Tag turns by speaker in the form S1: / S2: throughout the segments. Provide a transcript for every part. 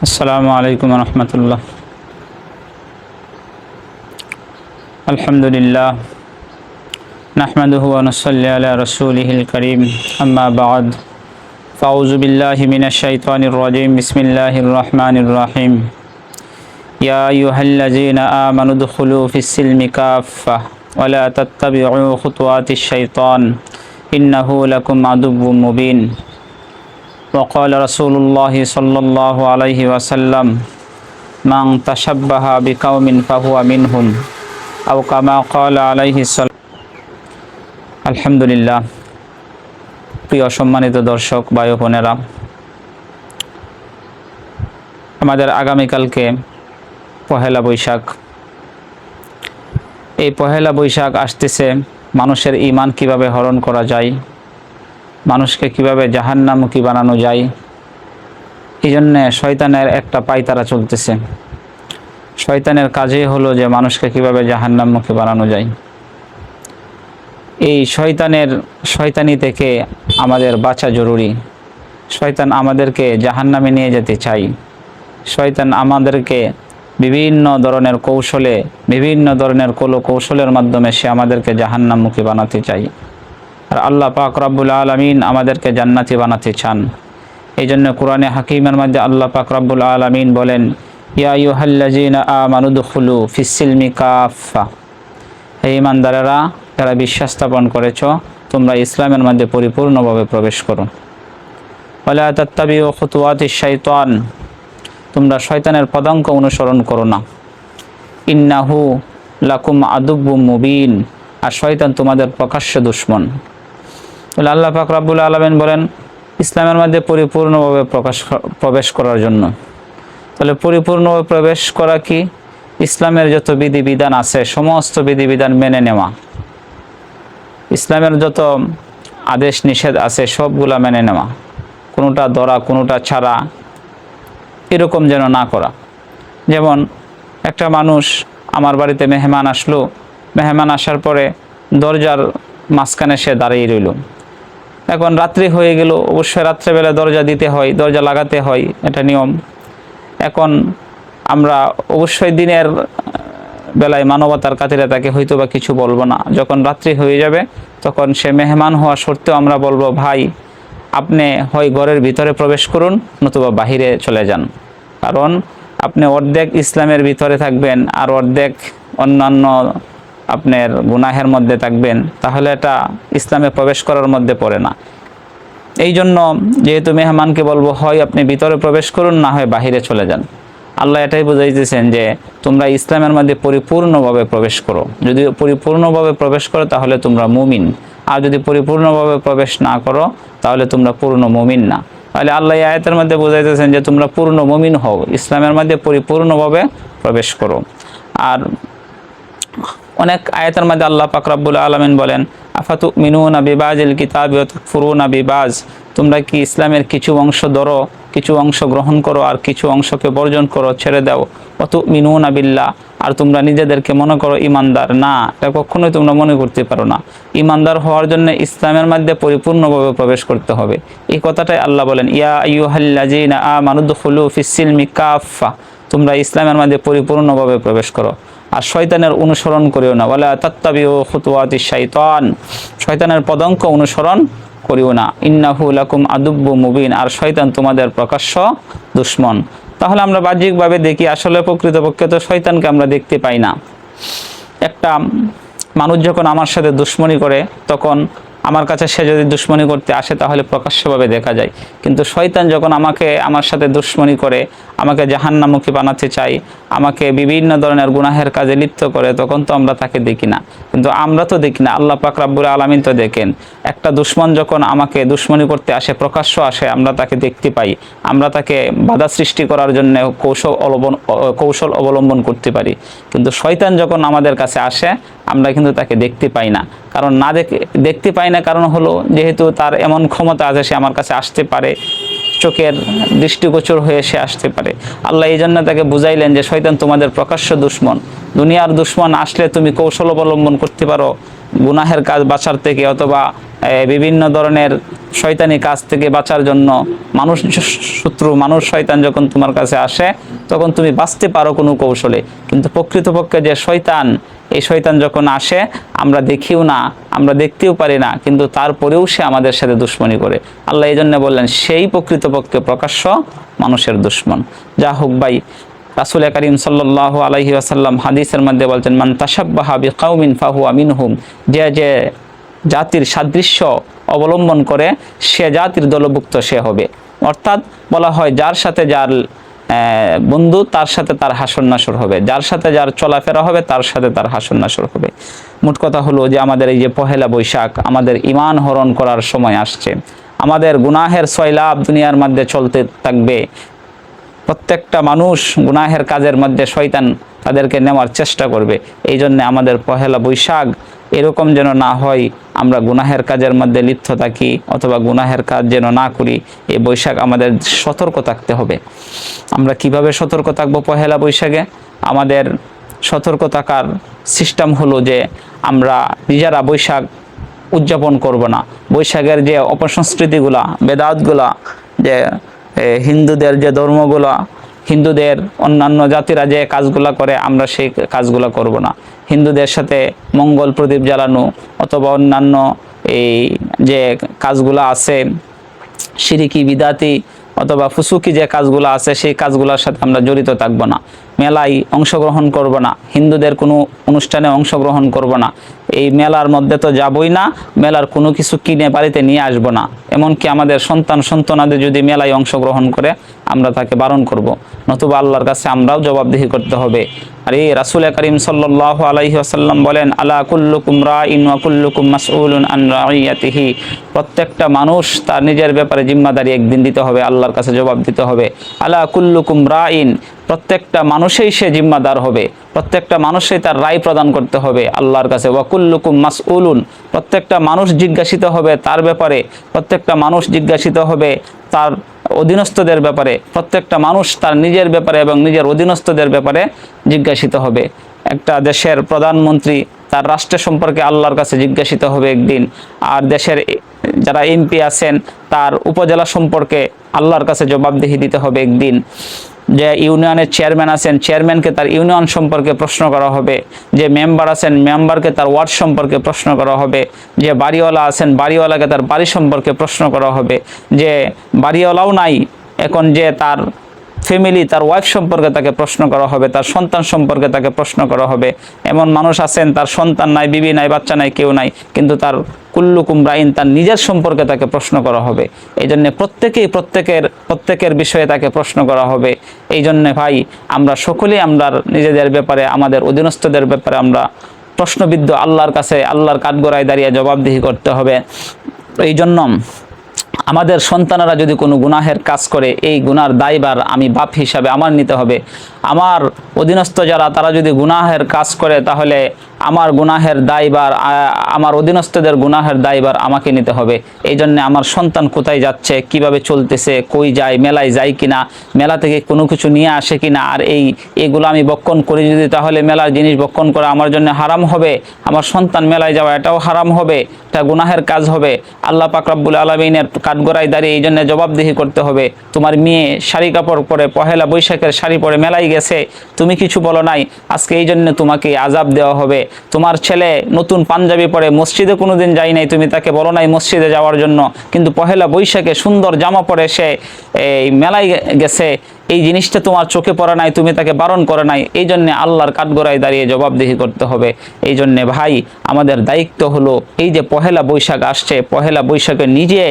S1: السلام عليكم ورحمة الله الحمد لله نحمده ونصلي على رسوله الكريم أما بعد فأعوذ بالله من الشيطان الرجيم بسم الله الرحمن الرحيم يا أيها الذين آمنوا ادخلوا في السلم كافة ولا تتبعوا خطوات الشيطان إنه لكم عدو مبين وقال رسول الله صلى الله عليه وسلم من تشبه بقوم فهو منهم أو كما قال عليه السلام আলহামদুলিল্লাহ প্রিয় সম্মানিত দর্শক বায়ু বোনেরা আমাদের আগামীকালকে পহেলা বৈশাখ এই পহেলা বৈশাখ আসতেছে মানুষের ইমান কিভাবে হরণ করা যায় মানুষকে কীভাবে জাহান্নামুখী বানানো যায়? এই জন্যে শয়তানের একটা পাইতারা চলতেছে। শয়তানের কাজই হলো যে মানুষকে কীভাবে জাহান্নামুখী বানানো যায়। এই শয়তানের, শয়তানি থেকে আমাদের বাঁচা জরুরি। শয়তান আমাদেরকে জাহান্নামে নিয়ে যেতে চাই। শয়তান আমাদেরকে বিভিন্ন ধরনের কৌশলে, বিভিন্ন ধরনের কৌশলের মাধ্যমে সে আমাদেরকে জাহান্নামুখী বানাতে চাই। আর আল্লাহ পাক রব্বুল আলমিন আমাদেরকে জান্নাতি বানাতে চান। এই জন্য কোরআনে হাকিমের মধ্যে আল্লাহ পাক রব্বুল আলমিন বলেন, ইয়া ইউহাল্লাজিন ইমানদারেরা যারা বিশ্বাস স্থাপন করেছ, তোমরা ইসলামের মধ্যে পরিপূর্ণভাবে প্রবেশ করো। ও খুতুয়াতি শৈতান তোমরা শয়তানের পদাঙ্ক অনুসরণ করো না। ইন্নাহু লাকুম আদুব্বু মুবিন। আর শয়তান তোমাদের প্রকাশ্য দুশ্মন। বলে আল্লাহ পাক রাব্বুল আলমেন বলেন, ইসলামের মধ্যে পরিপূর্ণভাবে প্রকাশ প্রবেশ করার জন্য। তাহলে পরিপূর্ণভাবে প্রবেশ করা কি? ইসলামের যত বিধিবিধান আছে, সমস্ত বিধিবিধান মেনে নেওয়া। ইসলামের যত আদেশ নিষেধ আছে, সবগুলা মেনে নেওয়া। কোনোটা ধরা, কোনোটা ছাড়া, এরকম যেন না করা। যেমন, একটা মানুষ আমার বাড়িতে মেহমান আসলো, মেহমান আসার পরে দরজার মাঝখানে সে দাঁড়িয়ে রইল। এখন রাত্রি হয়ে গেল অবশ্যই রাত্রেবেলা দরজা দিতে হয়, দরজা লাগাতে হয়, এটা নিয়ম। এখন আমরা অবশ্যই দিনের বেলায় মানবতার কাতিরে তাকে হয়তো বা কিছু বলব না। যখন রাত্রি হয়ে যাবে, তখন সে মেহমান হওয়া সত্ত্বেও আমরা বলব, ভাই, আপনি হয় ঘরের ভিতরে প্রবেশ করুন, নতুবা বাহিরে চলে যান। কারণ আপনি অর্ধেক ইসলামের ভিতরে থাকবেন আর অর্ধেক অন্যান্য আপনার গুনাহের মধ্যে থাকবেন, তাহলে এটা ইসলামে প্রবেশ করার মধ্যে পড়ে না। এই জন্য যেহেতু মেহমানকে বলব, হয় আপনি ভিতরে প্রবেশ করুন, না হয় বাহিরে চলে যান। আল্লাহ এটাই বুঝাইতেছেন যে, তোমরা ইসলামের মধ্যে পরিপূর্ণভাবে প্রবেশ করো। যদি পরিপূর্ণভাবে প্রবেশ করো, তাহলে তোমরা মুমিন। আর যদি পরিপূর্ণভাবে প্রবেশ না করো, তাহলে তোমরা পূর্ণ মুমিন না। তাহলে আল্লাহ আয়াতের মধ্যে বুঝাইতেছেন যে, তোমরা পূর্ণ মুমিন হও। ইসলামের মধ্যে পরিপূর্ণভাবে প্রবেশ করো। আর অনেক আয়াতের মধ্যে আল্লাহ পাক রাব্বুল আলমিন বলেন আফাতু মিনুন বিবাজিল কিতাব ফুরুন বিবাজ? তোমরা কি ইসলামের কিছু অংশ ধরো, কিছু অংশ গ্রহণ করো আর কিছু অংশকে বর্জন করো, ছেড়ে দাও? অত মিনুন আবিল্লা আর তোমরা নিজেদেরকে মনে করো ইমানদার? না, এটা কখনোই তোমরা মনে করতে পারো না। ইমানদার হওয়ার জন্য ইসলামের মধ্যে পরিপূর্ণভাবে প্রবেশ করতে হবে। এই কথাটাই আল্লাহ বলেন, ইয়া ইউহাল্লাজিনা আ মানুদ্দুল ফিসিলমি কাফা তোমরা ইসলামের মধ্যে পরিপূর্ণভাবে প্রবেশ করো। আর শয়তানের অনুসরণ করিও না। বলে তত্তাবিও খুতুয়াতি শৈতান শয়তানের পদঙ্ক অনুসরণ করিও না। ইন্নাহু লাকুম আদুব্য মুবিন। আর শয়তান তোমাদের প্রকাশ্য দুশ্মন। তাহলে আমরা বাহ্যিকভাবে দেখি, আসলে প্রকৃতপক্ষে তো শয়তানকে আমরা দেখতে পাই না। একটা মানুষ যখন আমার সাথে দুশ্মনী করে, তখন আমার কাছে সে যদি দুশ্মনী করতে আসে, তাহলে প্রকাশ্যভাবে দেখা যায়। কিন্তু শয়তান যখন আমাকে, আমার সাথে দুশ্মনী করে, আমাকে জাহান্নামুখী বানাতে চাই আমাকে বিভিন্ন ধরনের গুনাহের কাজে লিপ্ত করে, তখন তো আমরা তাকে দেখি না। কিন্তু আমরা তো দেখি না। আল্লাহ পাক রাব্বুল আলমিন তো দেখেন। একটা দুশ্মন যখন আমাকে দুশ্মনী করতে আসে, প্রকাশ্য আসে, আমরা তাকে দেখতে পাই। আমরা তাকে বাধা সৃষ্টি করার জন্য কৌশল অবলম্বন কৌশল অবলম্বন করতে পারি। কিন্তু শয়তান যখন আমাদের কাছে আসে, আমরা কিন্তু তাকে দেখতে পাই না। কারণ না দেখে, দেখতে পাই না কারণ হলো, যেহেতু তার এমন ক্ষমতা আছে, সে আমার কাছে আসতে পারে। চোখের দৃষ্টিগোচর হয়ে সে আসতে পারে। আল্লাহ এই জন্য তাকে বুঝাইলেন যে, শয়তান তোমাদের প্রকাশ্য দুশ্মন। দুনিয়ার দুশ্মন আসলে তুমি কৌশল অবলম্বন করতে পারো। গুনাহের কাজ বাঁচার থেকে অথবা বিভিন্ন ধরনের শয়তানি কাজ থেকে বাঁচার জন্য মানুষ শত্রু, মানুষ শয়তান যখন তোমার কাছে আসে, তখন তুমি বাঁচতে পারো কোনো কৌশলে। কিন্তু প্রকৃতপক্ষে যে শয়তান, এই শয়তান যখন আসে, আমরা দেখিও না, আমরা দেখতেও পারি না, কিন্তু তারপরেও সে আমাদের সাথে দুশ্মনী করে। আল্লাহ এই জন্য বললেন, সেই প্রকৃতপক্ষে প্রকাশ্য মানুষের দুশ্মন। যা হোক ভাই, রাসুল করিম সাল্লাহ আলহি আসাল্লাম হাদিসের মধ্যে বলছেন, মান তাসাব্বাহা বি কাউমিন ফাহু আমিনহুম যে যে জাতির সাদৃশ্য অবলম্বন করে সে জাতির দলভুক্ত সে হবে। অর্থাৎ বলা হয়, যার সাথে যার বন্ধু, তার সাথে তার হাসন নাসর হবে। যার সাথে যার চলাফেরা হবে, তার সাথে তার হাসন নাসর হবে। মোট কথা হলো যে, আমাদের এই যে পহেলা বৈশাখ, আমাদের ইমান হরণ করার সময় আসছে। আমাদের গুনাহের সয়লাভ দুনিয়ার মধ্যে চলতে থাকবে। প্রত্যেকটা মানুষ গুনাহের কাজের মধ্যে শয়তান তাদেরকে নেওয়ার চেষ্টা করবে। এই জন্য আমাদের পহেলা বৈশাখ এরকম যেন না হয়, আমরা গুনাহের কাজের মধ্যে লিপ্ত থাকি অথবা গুনাহের কাজ যেন না করি এই বৈশাখ আমাদের সতর্ক থাকতে হবে। আমরা কীভাবে সতর্ক থাকব পহেলা বৈশাখে? আমাদের সতর্ক থাকার সিস্টেম হলো যে আমরা নিজেরা বৈশাখ উদযাপন করব না। বৈশাখের যে অপসংস্কৃতিগুলা, বেদাতগুলা, যে হিন্দুদের যে ধর্মগুলা, হিন্দুদের অন্যান্য জাতিরা যে কাজগুলা করে, আমরা সেই কাজগুলা করব না। হিন্দুদের সাথে মঙ্গল প্রদীপ জ্বালানো অথবা অন্যান্য এই যে কাজগুলা আছে, সিরিকি, বিদাতি অথবা ফুসুকি যে কাজগুলো আছে, সেই কাজগুলোর সাথে আমরা জড়িত থাকব না। মেলায় অংশগ্রহণ করব না। হিন্দুদের কোনো অনুষ্ঠানে অংশগ্রহণ করব না। এই মেলার মধ্যে তো যাবই না, মেলার কোনো কিছু কিনে বাড়িতে নিয়ে আসব না। এমনকি আমাদের সন্তান সন্তানাদের যদি মেলায় অংশগ্রহণ করে, আমরা তাকে বারণ করব। নতুবা আল্লাহর কাছে আমরাও জবাবদিহি করতে হবে। আর রাসুল করিম সাল্লাহ আলাইহি বলেন, আলা কুল্লুকুম রাইন ওয়া কুল্লুকুম মাসউলুন আন রাইয়াতিহি। প্রত্যেকটা মানুষ তার নিজের ব্যাপারে জিম্মাদারি একদিন দিতে হবে, আল্লাহর কাছে জবাব দিতে হবে। আলা কুল্লুকুম রাইন। প্রত্যেকটা মানুষেই সে জিম্মাদার হবে, প্রত্যেকটা মানুষেই তার রায় প্রদান করতে হবে আল্লাহর কাছে। ওয়াকুল্লুকুম মাসউলুন। প্রত্যেকটা মানুষ জিজ্ঞাসিত হবে তার ব্যাপারে, প্রত্যেকটা মানুষ জিজ্ঞাসিত হবে তার অধীনস্থদের ব্যাপারে, প্রত্যেকটা মানুষ তার নিজের ব্যাপারে এবং নিজের অধীনস্থদের ব্যাপারে জিজ্ঞাসিত হবে। একটা দেশের প্রধানমন্ত্রী তার রাষ্ট্র সম্পর্কে আল্লাহর কাছে জিজ্ঞাসিত হবে একদিন। আর দেশের যারা এমপি আছেন, তার উপজেলা সম্পর্কে আল্লাহর কাছে জবাবদিহি দিতে হবে একদিন। যে ইউনিয়নের চেয়ারম্যান আছেন, চেয়ারম্যানকে তার ইউনিয়ন সম্পর্কে প্রশ্ন করা হবে, যে মেম্বার আছেন, মেম্বারকে তার ওয়ার্ড সম্পর্কে প্রশ্ন করা হবে, যে বাড়িওয়ালা আছেন, বাড়িওয়ালাকে তার বাড়ি সম্পর্কে প্রশ্ন করা হবে, যে বাড়িওয়ালাও নাই, এখন যে তার ফ্যামিলি তার ওয়াইফ সম্পর্কে তাকে প্রশ্ন করা হবে, তার সন্তান সম্পর্কে তাকে প্রশ্ন করা হবে। এমন মানুষ আছেন, তার সন্তান নাই, বিবি নাই, বাচ্চা নাই, কেউ নাই, কিন্তু তার কুল্লুকুম রাইন, তার নিজের সম্পর্কে তাকে প্রশ্ন করা হবে। এই জন্য প্রত্যেকেই প্রত্যেকের প্রত্যেকের বিষয়ে তাকে প্রশ্ন করা হবে। এই জন্য ভাই, আমরা সকলেই আমরা নিজেদের ব্যাপারে, আমাদের অধীনস্থদের ব্যাপারে আমরা প্রশ্নবিদ্ধ আল্লাহর কাছে, আল্লাহর কাঠগড়ায় দাঁড়িয়ে জবাবদিহি করতে হবে। এই জন্য আমাদের সন্তানেরা যদি কোনো গুনাহের কাজ করে, এই গুনার দায়বার আমি বাপ হিসাবে আমার নিতে হবে। আমার অধীনস্থ যারা, তারা যদি গুনাহের কাজ করে, তাহলে আমার গুনাহের দায়বার আমার অধীনস্থদের গুনাহের দায়বার আমাকে নিতে হবে। এই জন্য আমার সন্তান কোথায় যাচ্ছে, কীভাবে চলতেছে, কই যায়, মেলায় যায় কিনা, মেলা থেকে কোনো কিছু নিয়ে আসে কিনা, আর এই, এগুলো আমি বক্ষণ করি যদি, তাহলে মেলার জিনিস বক্ষণ করা আমার জন্য হারাম হবে। আমার সন্তান মেলায় যাওয়া, এটাও হারাম হবে। এটা গুনাহের কাজ হবে। আল্লাহ পাক রব্বুল আলমিনের কাঠগড়ায় দাঁড়িয়ে এই জন্য জবাবদিহি করতে হবে। তোমার মেয়ে শাড়ি কাপড় পরে পহেলা বৈশাখের শাড়ি পরে মেলায় গেছে। তুমি কিছু বলো নাই। আজকে এই জন্য তোমাকে আজাব দেওয়া হবে। তোমার ছেলে নতুন পাঞ্জাবি পরে মসজিদে কোনো দিন যাই নাই। তুমি তাকে বলো নাই মসজিদে যাওয়ার জন্য। কিন্তু পহেলা বৈশাখে সুন্দর জামা পরে সে, এই, মেলায় গেছে। এই জিনিসটা তোমার চোখে পড়ে নাই, তুমি তাকে বারণ করে নাই, এই জন্যে আল্লাহর কাঠগোড়ায় দাঁড়িয়ে জবাবদিহি করতে হবে। এই জন্যে ভাই, আমাদের দায়িত্ব হলো এই যে পহেলা বৈশাখ আসছে, পহেলা বৈশাখে নিজে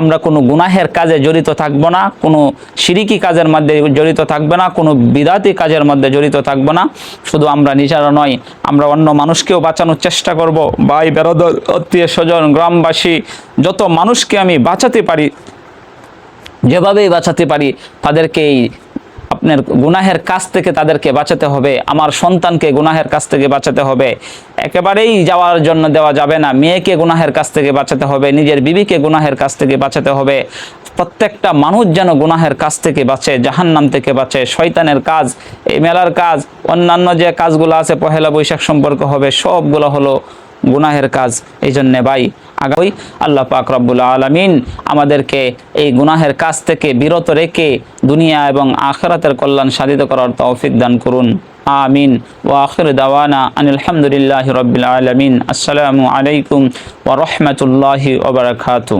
S1: আমরা কোনো গুনাহের কাজে জড়িত থাকব না, কোনো সিরিকি কাজের মধ্যে জড়িত থাকবে না, কোনো বিদাতি কাজের মধ্যে জড়িত থাকব না। শুধু আমরা নিজেরা নয়, আমরা অন্য মানুষকেও বাঁচানোর চেষ্টা করব। ভাই, বেরোদর আত্মীয় স্বজন, গ্রামবাসী, যত মানুষকে আমি বাঁচাতে পারি, যেভাবেই বাঁচাতে পারি, তাদেরকে এই আপনার গুনাহের কাছ থেকে তাদেরকে বাঁচাতে হবে, আমার সন্তানকে গুনাহের কাছ থেকে বাঁচাতে হবে। একেবারেই যাওয়ার জন্য দেওয়া যাবে না, মেয়েকে গুনাহের কাছ থেকে বাঁচাতে হবে, নিজের বিবিকে গুনাহের কাছ থেকে বাঁচাতে হবে। প্রত্যেকটা মানুষ যেন গুনাহের কাছ থেকে বাঁচে, জাহান্নাম থেকে বাঁচে, শয়তানের কাজ, এই মেলার কাজ, অন্যান্য যে কাজগুলো আছে, পহেলা বৈশাখ সম্পর্ক হবে, সবগুলো হলো গুনাহের কাজ এই জন্যে ভাই। আগামী আল্লাহ পাক রব্বুল আলমিন আমাদেরকে এই গুনাহের কাজ থেকে বিরত রেখে দুনিয়া এবং আখেরাতের কল্যাণ সাধিত করার তৌফিক দান করুন। আমিন। ও আখির দাওয়ানা আনিলহামদুলিল্লাহ রবিল আলমিন। আসসালামু আলাইকুম ওরহমতুল্লাহি ওবরাকাতু